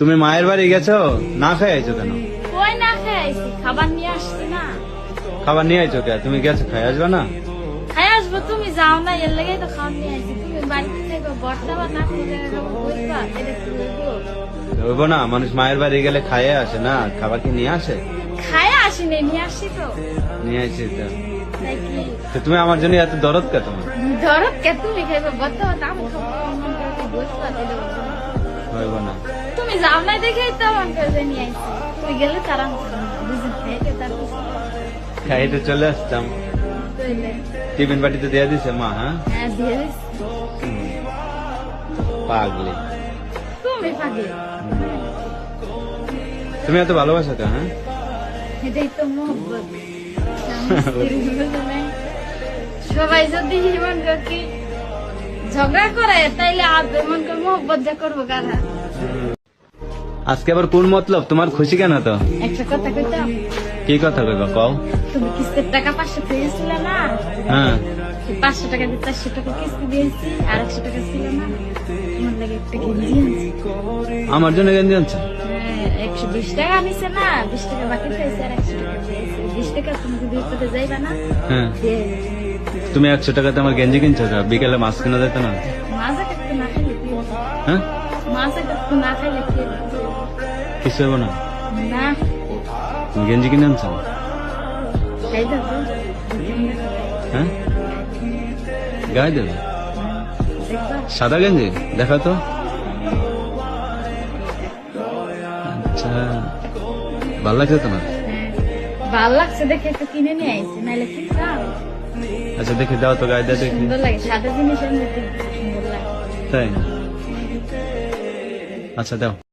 তুমি মায়ের বাড়ি গেছো? না খাই আইছো কেন? কই না খেয়ে আইছি খাবার নিয়ে আসছি না। খাবার নিয়ে আইছো কে? তুমি গেছো খাই আসবে না? খাই আসব তুমি যাও না এর লেগেই তো খাওয়া নিয়ে আইছি। তুমি বাড়িতে থেকে বর্তা বা না খেলে বুঝবা এটা কি হইব না মানুষ মায়ের বাড়ি গেলে খাইয়ে আসে না খাবার কি নিয়ে আসে? খাই আসিনি নিয়ে আসছি তো। নিয়ে আসি তো তো তুমি আমার জন্য এত দরদ কে তোমার? ধরো কে? তুমি খাইবে বর্তা বা আমি খাব বুঝবা। হইব না। তুমি যাও না দেখেই তো করে নিয়ে আইছি। তুই গেলে তারা বুঝে খাইতে তারপর খাইতে চলে আসতাম। টিফিন বাটিতে দিয়ে দিছে মা হ্যাঁ? হ্যাঁ দিয়ে দিছি। পাগলি। তুমি পাগলি। তুমি এত ভালোবাসো তো হ্যাঁ? এটাই তো মোহব্বত। সবাই যদি করে কি ঝগড়া করে তাইলে আবে মন করে মোহব্বত যা করব কারা? আজকে আবার কোন মতলব? তোমার খুশি কেন তো একটা কথা কইতাম কি কথা কইবা কও? তুমি কিস্তির টাকা পাঁচশো পেয়েছিল না? হ্যাঁ। এই পাঁচশো টাকা দিয়ে চারশো টাকা কিস্তি দিয়েছি আর একশো টাকা ছিল না? আমার লাগে একটা গেঞ্জি আনছি। আমার জন্য গেঞ্জি আনছো? হ্যাঁ, একশো বিশ টাকা নিছে না? বিশ টাকা বাকি পেয়েছে আর একশো টাকা পেয়েছে বিশ টাকা তুমি যদি যাইবা না হ্যাঁ। তুমি একশো টাকাতে আমার গেঞ্জি কিনছো তো? বিকেলে মাছ কিনা যেত না? না? হ্যাঁ? না? কিছু হব না? না। গেঞ্জি কিনে আনছো? হ্যাঁ? গায়ে দেবে? সাদা গেঞ্জি? দেখা তো। আচ্ছা। ভালো লাগছে তোমার? হ্যাঁ। ভালো লাগছে দেখে একটু কিনে নিয়ে আইছি নাইলে কি আচ্ছা দেখে দাও তো গায়ে দেখি। তাই? আচ্ছা দাও।